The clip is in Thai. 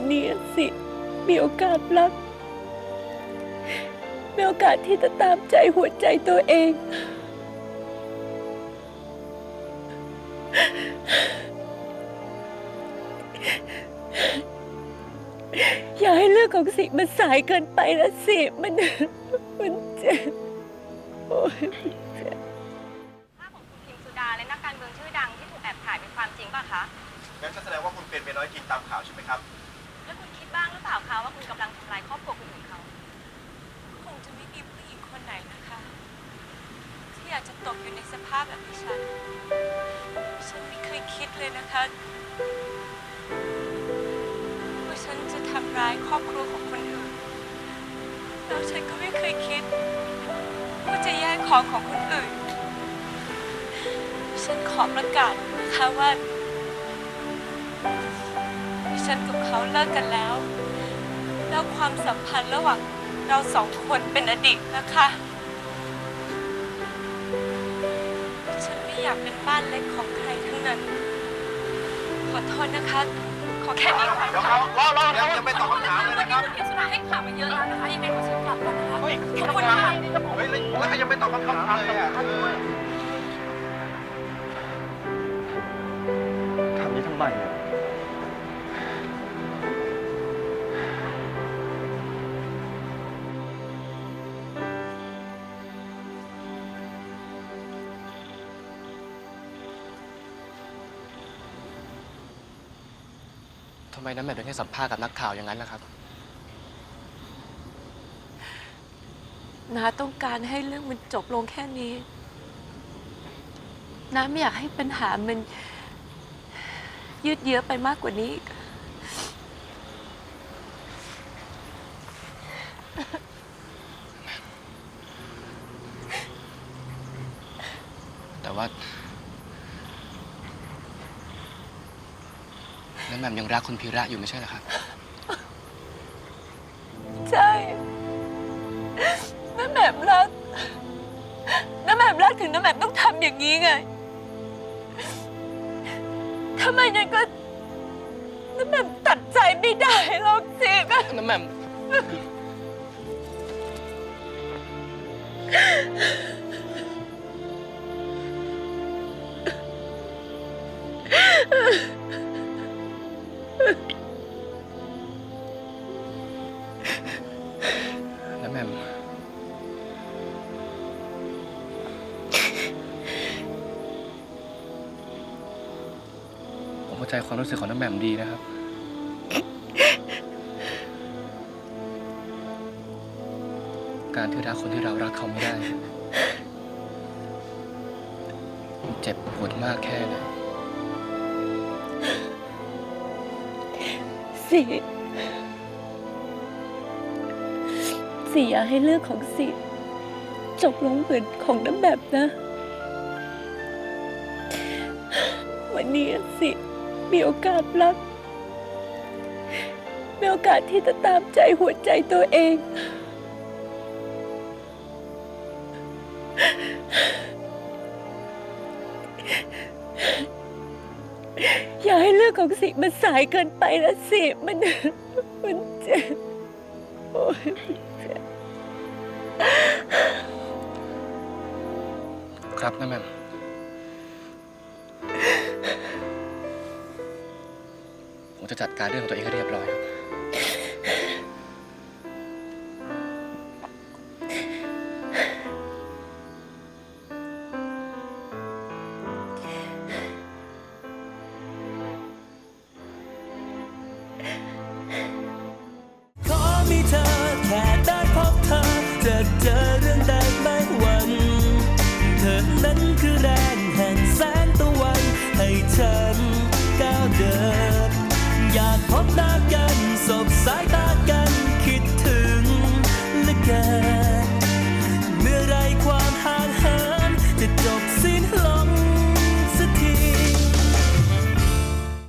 วันนี้สิ มีโอกาสรัก มีโอกาสที่จะตามใจหัวใจตัวเอง อย่าให้เรื่องของสิมันสายเกินไปนะสิมัน มันเจ็บโอ้ยภาพของคุณพิมสุดาและนักการเมืองชื่อดังที่ถูกแอบถ่ายเป็นความจริงป่ะคะ งั้นก็แสดงว่าคุณเป็นเมียน้อยจริงตามข่าวใช่ไหมครับแล้วคุณคิด บ้างหรือเปล่าคะว่าคุณกำลังทำลายครอบครัวคนอื่นเขา คงจะไม่มีผู้หญิงคนไหนนะคะ ที่อยากจะตกอยู่ในสภาพแบบดิฉัน ฉันไม่เคยคิดเลยนะคะว่าฉันจะทำร้ายครอบครัวของคนอื่น แล้วฉันก็ไม่เคยคิดว่าจะแย่งของของคนอื่น ฉันขอประกาศนะคะว่า ฉันกับเขาเลิกกันแล้ว แล้วความสัมพันธ์ระหว่างเราสองคนเป็นอดีตนะคะ ฉันไม่อยากเป็นบ้านเล็กของใครทั้งนั้น ขอโทษนะคะ ขอแค่นี้ก่อนเดี๋ยวเขารอรอยังยังไม่ตอบคำถามเลยนะครับคุณพิมสุดาให้ข่าวมาเยอะแล้วนะคะ ยังไงขอฉันกลับก่อนนะคะ เฮ้ยขอบคุณค่ะ เฮ้ยแล้วแล้วยังไม่ตอบคำถามเลยอะเออทำนี้ทำไมอะำไมน้ำแหม่มถึงให้สัมภาษณ์กับนักข่าวอย่างนั้นล่ะครับ น้าต้องการให้เรื่องมันจบลงแค่นี้ น้าไม่อยากให้ปัญหามัน ยืดเยื้อไปมากกว่านี้อีกแต่ว่า น้ำแหม่มยังรักคุณพีระอยู่ไม่ใช่เหรอครับ ใช่น้าแหม่มรักน้าแหม่มรักถึงน้าแหม่มต้องทำอย่างนี้ไงทำไมงั้นก็น้าแหม่มตัดใจไม่ได้หรอกสิแบบน้ำแหม่มน้ำแเข้าใจความรู้สึกของน้ำแหม่มดีนะครับ การที่รักคนที่เรารักเขาไม่ได้มันเจ็บปวดมากแค่ไหนสิสิอยาให้เรื่องของสิจบลงเหมือนของน้ำแบบนะ วันนี้สิ มีโอกาสรัก มีโอกาสที่จะตามใจหัวใจตัวเอง อย่าให้เรื่องของสิมันสายเกินไปนะสิมันมันเจ็บโอ้ยครับน้ำแม่ม ผมจะจัดการเรื่องของตัวเองให้เรียบร้อยครับ ขอมีเธอแค่ได้พบเธอจะเจอ น